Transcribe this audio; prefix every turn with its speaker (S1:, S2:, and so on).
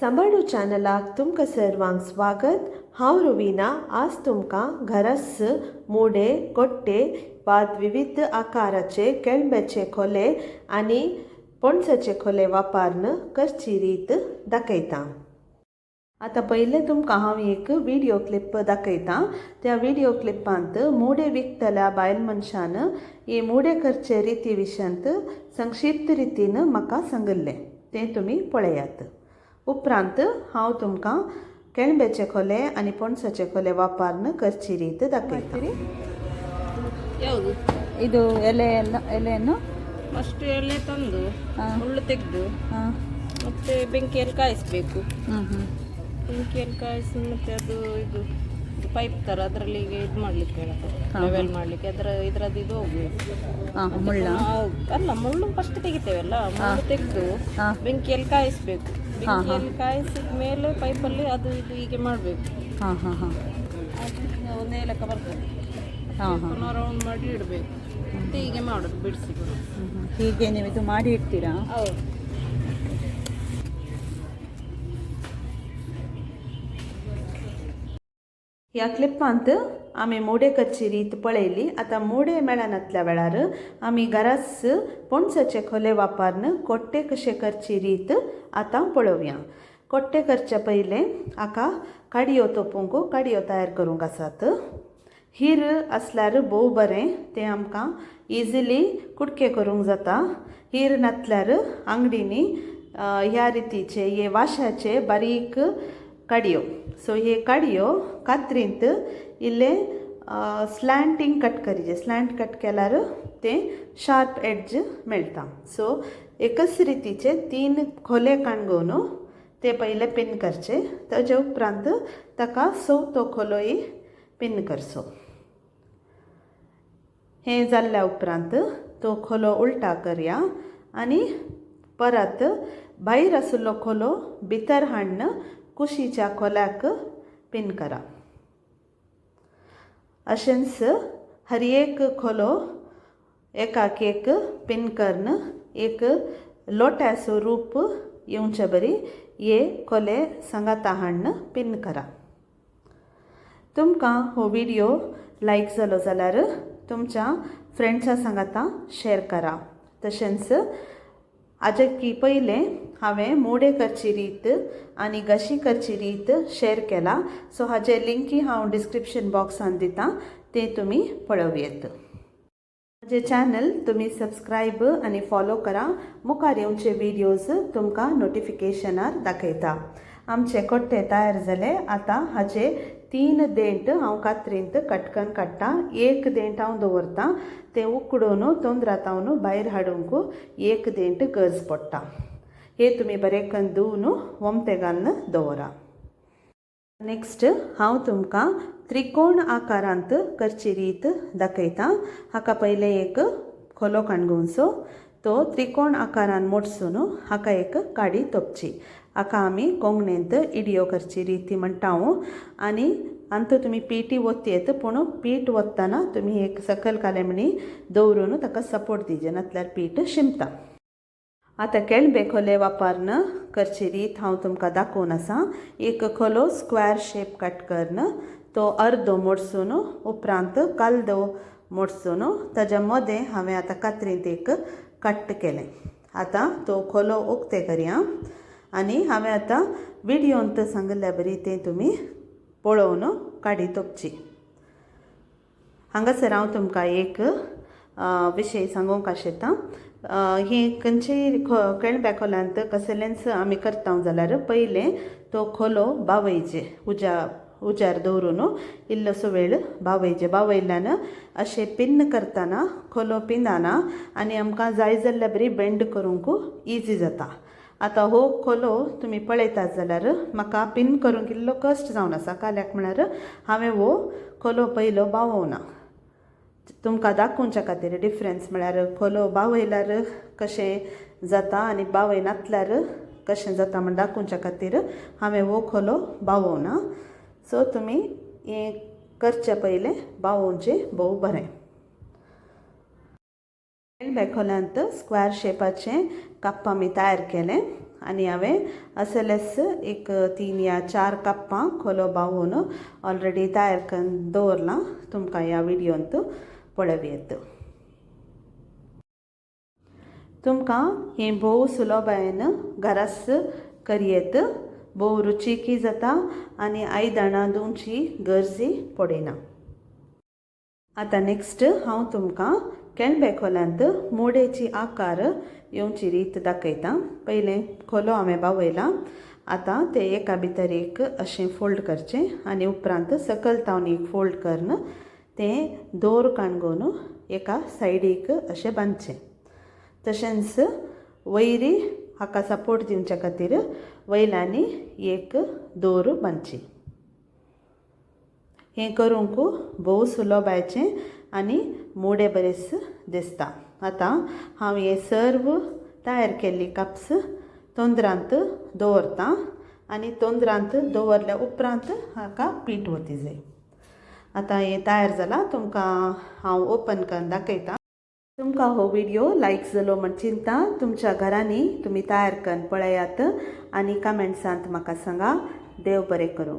S1: सांबाळू चॅनलाक तुमकां सर्वांक स्वागत हांव रुविना आज तुमकां घरस मोडे कोट्टे वा विविध आकाराचे केळंब्याचे खोले आनी पणसाचे खोले वापरन करची रीत दाखयतां आतां पयलें तुमकां हांव एक व्हिडियो क्लिप दाखयतां त्या व्हिडियो क्लिपांत मोडे विकतल्या बायल मनशान हे मोडे करचे रिती विशयांत संक्षिप्त रितीन म्हाका सांगल्लें तें तुमी पळयात उपरांत हांव तुमकां केळंब्याचे खोले आनी पणसाचे खोले वापरन करची ರೀತಿ दाखयता
S2: ಯಾವುದು
S3: ಇದು ಎಲೆ ಎಲ್ಲ ಎಲೆಯನ್ನು
S2: ಫಸ್ಟ್ ಎಲೆ ತಂದು
S3: ಹಾ.
S2: ಮುಳ್ಳು ತೆಗೆದು
S3: ಹಾಂ
S2: ಮತ್ತೆ ಬೆಂಕಿಯಲ್ಲಿ ಕಾಯಿಸ್ಬೇಕು
S3: ಹ್ಞೂ ಹ್ಞೂ
S2: ಬೆಂಕಿಯಲ್ಲಿ ಕಾಯಿಸಿ ಮತ್ತೆ ಅದು ಇದು ಪೈಪ್ ತರ ಅದರಲ್ಲಿ ಇದು ಮಾಡ್ಲಿಕ್ಕೆ ಲೆವೆಲ್ ಮಾಡಲಿಕ್ಕೆ ಅದರ ಇದರದ್ದು ಇದು ಹೋಗ್ಬೇಕು
S3: ಮುಳ್ಳು.
S2: ಅಲ್ಲ ಮುಳ್ಳು ಫಸ್ಟ್ ತೆಗಿತೇವಲ್ಲ ಮುಳ್ಳು ತೆಗೆದು. ಬೆಂಕಿಯಲ್ಲಿ ಕಾಯಿಸ್ಬೇಕು. ಬೆಂಕಿಯಲ್ಲಿ ಕಾಯಿಸಿದ ಮೇಲೆ ಪೈಪಲ್ಲಿ ಅದು ಇದು ಹೀಗೆ ಮಾಡಬೇಕು. ಒಂದೇ ಲೆಕ್ಕ ಬರ್ತದೆ. ರೌಂಡ್ ಮಾಡಿ ಇಡಬೇಕು. ಮತ್ತೆ ಹೀಗೆ ಮಾಡೋದು ಬಿಡಿಸಿ
S3: ಹೀಗೆ ನೀವು ಇದು ಮಾಡಿ ಇಡ್ತೀರಾ?
S2: ಹೌದು.
S1: ह्या क्लिपांत आमी मोडे करची रीत पळयली आतां मोडे मेळनातल्या वेळार आमी घरास पणसाचे खोले वापरन कोट्टे कशे करची रीत आतां पळोवया कोट्टे करचे पयलें हाका काडयो तोपूंक काडयो तयार करूंक आसात हीर आसल्यार भोव बरें तें आमकां इजिली कुडके करूंक जाता हीर नातल्यार आंगडींनी ह्या रितीचे हे वाशाचे बारीक काडयो सो हे काडयो कात्रींत इल्ले स्लँटींग कट करीचे स्लँट कट केल्यार तें शार्प एड्ज मेळटा सो एकच रितीचे तीन खोले काणगोवन ते पयले पिन करचे ताजे उपरांत ताका चवथो खोलोय पिन करचो हें जाल्ल्या उपरांत तो खोलो उलटा करया आनी परत भायर आशिल्लो खोलो भितर हाडन कुशीच्या खोल्याक पिन करा. अशेंच हर एक खोलो एकाकेक पिन करन एक लोट्याचो रूप येवचे बरी ये खोले सांगाता हाडन पिन करा. तुमकां हो व्हिडिओ लायक जालो जाल्यार तुमच्या फ्रेंड्सां सांगाता शेअर करा. तशेंच हाजे की पयलें हांवें मोडे करची रीत आनी गशी करची रीत शेअर केला सो हाजे लिंकी हांव डिस्क्रिप्शन बॉक्सान दितां ते तुमी पळोवयेत म्हजें चॅनल तुमी सबस्क्रायब आनी फॉलो करा मुखार येवचे व्हिडियोज तुमकां नोटिफिकेशनार दाखयता आमचे कोट्टे तयार जाले आतां हाचे तीन देंट हांव कात्रींत कटकन काडटा एक देंट हांव दवरतां तें उकडून तोंदरातावन भायर हाडूंक एक देंट गरज पडटा हे तुमी बरें करून धुवन वमते घालून दवरा नेक्स्ट हांव तुमकां त्रिकोण आकारांत करची रीत दाखयतां हाका पयलें एक खोलो काणगोवचो तो त्रिकोण आकारान मोडसून हाका एक काडी तोपची हाका आमी कोंकणींत इडियो करची रीती म्हणटा हांव आनी अंत तुमी ओत्ती येत पूण पीठ वत्ताना तुमी एक सकल कालेमणी दवरून ताका सपोर्ट दिजे नातल्यार पीठ शिंपता आतां केळबे खोले वापरन करचे रीत हांव तुमकां दाखोवन आसा एक खोलो स्क्वेर शेप कट करन तो अर्दो मोडसून उपरांत कालदो मोडसून ताज्या मदें हांवें आतां कात्रींत एक कट केलें आतां तो खोलो उक्ते करया आनी हांवें आतां व्हिडियोंत सांगल्या बरी तें तुमी पळोवन काडी तोपची हांगासर हांव तुमकां एक विशय सांगूंक आशेतां अ, ही खंयचीय केळब्या खोलांत कसलेंच आमी करता जाल्यार पयलें तो खोलो बावयचे उज्या उजार दवरून इल्लोसो वेळ बावयचे बावयल्यान अशें पिन्न करतना खोलो पिनाना आनी आमकां जाय जाल्यार बरी बेंड करूंक इजी जाता आतां हो खोलो तुमी पळयतात जाल्यार म्हाका पिन करूंक इल्लो कश्ट जावन आसा काल्याक म्हळ्यार हांवें हो खोलो पयलो बावोवना. तुमकां दाखोवच्या खातीर डिफरन्स म्हळ्यार खोलो बावयल्यार कशें जाता आनी बावयनातल्यार कशें जाता म्हण दाखोवच्या खातीर हांवें हो खोलो बावोवना. सो तुमी हें करचे पयलें बावोवचें भोव बरें. बेखोल्यांत स्क्वेर शेपाचें कप आमी तयार केलें आनी हांवें असलेस एक तीन या चार कप्पां खोलो बावून ऑलरेडी तयार करून दवरलां तुमकां ह्या विडियोंत पळोवयेत तुमकां ही भोव सुलभायेन घरास करयेत भोव रुचीकी जाता आनी आयदनां धुवची गरजी पडिना आतां नेक्स्ट हांव तुमकां केणबे खोल्यांत मोडेची आकार येवची रीत दाखयतां. पयलें खोलो हांवें बावयला. आतां ते एका भितर एक अशें फोल्ड करचें आनी उपरांत सकयल तावन एक फोल्ड करन तें दोर काणगोन एका सायडीक अशें बांदचें. तशेंच वयरी हाका सपोर्ट दिवच्या खातीर वयल्यांनी एक दोर बांदची. हें करूंक भोव सुलभायचें आनी मोडे बरेच दिसता. आतां हांव हे सर्व तयार केल्ली कप्स तोंदरांत दवरतां आनी तोंदरांत दवरल्या उपरांत हाका पीठ वती जाय. आतां हें तयार जालां तुमकां हांव ओपन करून दाखयतां. तुमकां हो व्हिडियो लायक जालो म्हण चिंता तुमच्या घरांनी तुमी तयार करून पळयात आनी कमेंट्सांत म्हाका सांगा देव बरें करूं.